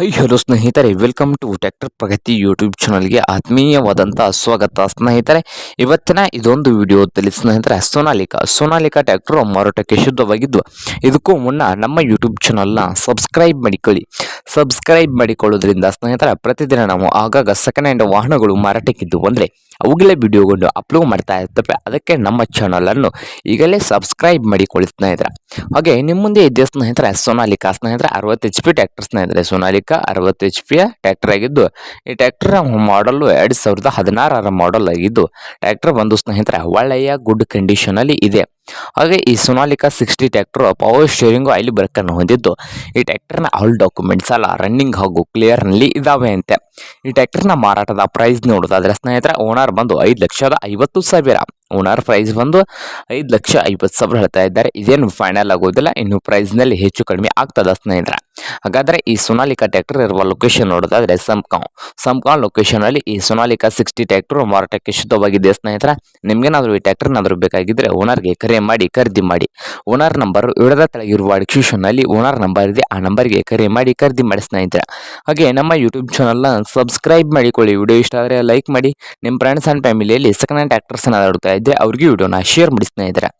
High hello ಸ್ನೇಹಿತರೆ welcome to tractor Pragati YouTube ಚಾನಲ್ಗೆ ಆತ್ಮೀಯವಾದಂಥ ಸ್ವಾಗತ. ಸ್ನೇಹಿತರೆ, ಇವತ್ತಿನ ಇದೊಂದು ವಿಡಿಯೋದಲ್ಲಿ ಸ್ನೇಹಿತರೆ, ಸೋನಾಲಿಕಾ. ಸೋನಾಲಿಕಾ ಟ್ಯಾಕ್ಟರ್ ಮಾರಾಟಕ್ಕೆ ಶುದ್ಧವಾಗಿದ್ದು, ಇದಕ್ಕೂ ಮುನ್ನ ನಮ್ಮ ಯೂಟ್ಯೂಬ್ ಚಾನಲ್ನ ಸಬ್ಸ್ಕ್ರೈಬ್ ಮಾಡಿಕೊಳ್ಳಿ. ಸಬ್ಸ್ಕ್ರೈಬ್ ಮಾಡಿಕೊಳ್ಳೋದ್ರಿಂದ ಸ್ನೇಹಿತರೆ, ಪ್ರತಿದಿನ ನಾವು ಆಗಾಗ ಸೆಕೆಂಡ್ ಹ್ಯಾಂಡ್ ವಾಹನಗಳು ಮಾರಾಟಕ್ಕಿದ್ದು ಅಂದರೆ ಅವುಗಳೇ ವಿಡಿಯೋಗೊಂಡು ಅಪ್ಲೋಡ್ ಮಾಡ್ತಾ ಇರ್ತವೆ. ಅದಕ್ಕೆ ನಮ್ಮ ಚಾನಲನ್ನು ಈಗಲೇ ಸಬ್ಸ್ಕ್ರೈಬ್ ಮಾಡಿಕೊಳ್ಳಿ ಸ್ನೇಹಿತರೆ. ಹಾಗೆ ನಿಮ್ಮ ಮುಂದೆ ಇದ್ದ ಸ್ನೇಹಿತರೆ, ಸೋನಾಲಿಕಾ ಸ್ನೇಹಿತರೆ, ಅರವತ್ತು ಎಚ್ ಪಿ ಟ್ಯಾಕ್ಟರ್ ಸ್ನೇಹಿತರೆ, ಸೋನಾಲಿಕಾ. ಅರವತ್ತು ಎಚ್ ಪಿಯ ಟ್ರ್ಯಾಕ್ಟರ್ ಆಗಿದ್ದು. ಈ ಟ್ರ್ಯಾಕ್ಟರ್ ಮಾಡಲು ಎರಡು ಸಾವಿರದ ಹದಿನಾರರ ಮಾಡಲ್ ಆಗಿದ್ದು ಟ್ರ್ಯಾಕ್ಟರ್ ಬಂದು ಸ್ನೇಹಿತರೆ ಒಳ್ಳೆಯ ಗುಡ್ ಕಂಡೀಷನಲ್ಲಿ ಇದೆ. ಹಾಗೆ ಈ Sonalika sixty tractor power steering oil ಬ್ರೇಕನ್ನು ಹೊಂದಿದ್ದು. ಈ ಟ್ಯಾಕ್ಟರ್ನ ಆಲ್ ಡಾಕ್ಯುಮೆಂಟ್ಸ್ ಎಲ್ಲ ರನ್ನಿಂಗ್ ಹಾಗೂ ಕ್ಲಿಯರ್ನಲ್ಲಿ ಇದಾವೆ ಅಂತೆ. ಈ ಟ್ಯಾಕ್ಟರ್ನ ಮಾರಾಟದ ಪ್ರೈಸ್ ನೋಡೋದಾದ್ರೆ ಸ್ನೇಹಿತರೆ ಓನರ್ ಬಂದು ಐದು ಲಕ್ಷದ ಐವತ್ತು ಸಾವಿರ. ಓನರ್ ಪ್ರೈಸ್ ಬಂದು ಐದು ಲಕ್ಷ ಐವತ್ತು ಸಾವಿರ ಹೇಳ್ತಾ ಇದ್ದಾರೆ. ಇದೇನು ಫೈನಲ್ ಆಗೋದಿಲ್ಲ. ಇನ್ನು ಪ್ರೈಸ್ನಲ್ಲಿ ಹೆಚ್ಚು ಕಡಿಮೆ ಆಗ್ತದ ಸ್ನೇಹಿತರೆ. ಹಾಗಾದರೆ ಈ ಸೋನಾಲಿಕಾ ಟ್ಯಾಕ್ಟರ್ ಇರುವ ಲೊಕೇಶನ್ ನೋಡೋದಾದ್ರೆ ಸಂಕಾಂ ಸಂಕಾಂ ಲೊಕೇಶನ್ ಅಲ್ಲಿ ಈ ಸೊನಾಲಿಕಾ ಸಿಕ್ಸ್ಟಿ ಟ್ರ್ಯಾಕ್ಟರ್ ಮಾರಾಟಕ್ಕೆ ಶುದ್ಧವಾಗಿದೆ ಸ್ನೇಹಿತರೆ. ನಿಮ್ಗೇನಾದರೂ ಈ ಟ್ಯಾಕ್ಟರ್ನಾದರೂ ಬೇಕಾಗಿದ್ದರೆ ಓನರ್ಗೆ ಕರೆ ಮಾಡಿ, ಖರೀದಿ ಮಾಡಿ. ಓನರ್ ನಂಬರ್ ಇಡದ ಕೆಳಗಿರುವ ಡಿಸ್ಕ್ರಿಪ್ಷನ್ ಅಲ್ಲಿ ಓನರ್ ನಂಬರ್ ಇದೆ, ಆ ನಂಬರ್ಗೆ ಕರೆ ಮಾಡಿ, ಖರೀದಿ ಮಾಡಿ ಸ್ನೇಹಿತರೆ. ಹಾಗೆ ನಮ್ಮ ಯೂಟ್ಯೂಬ್ ಚಾನಲ್ನ ಸಬ್ಸ್ಕ್ರೈಬ್ ಮಾಡಿಕೊಳ್ಳಿ. ವಿಡಿಯೋ ಇಷ್ಟ ಆದರೆ ಲೈಕ್ ಮಾಡಿ. ನಿಮ್ಮ ಫ್ರೆಂಡ್ಸ್ ಆ್ಯಂಡ್ ಫ್ಯಾಮಿಲಿಯಲ್ಲಿ ಸೆಕೆಂಡ್ ಹ್ಯಾಂಡ್ ಟ್ರ್ಯಾಕ್ಟರ್ಸ್ ಏನಾದರೂ ಇದ್ದೆ ಅವ್ರಿಗೆ ವಿಡಿಯೋನ ಶೇರ್ ಮಾಡಿ ಸ್ನೇಹಿತರೆ.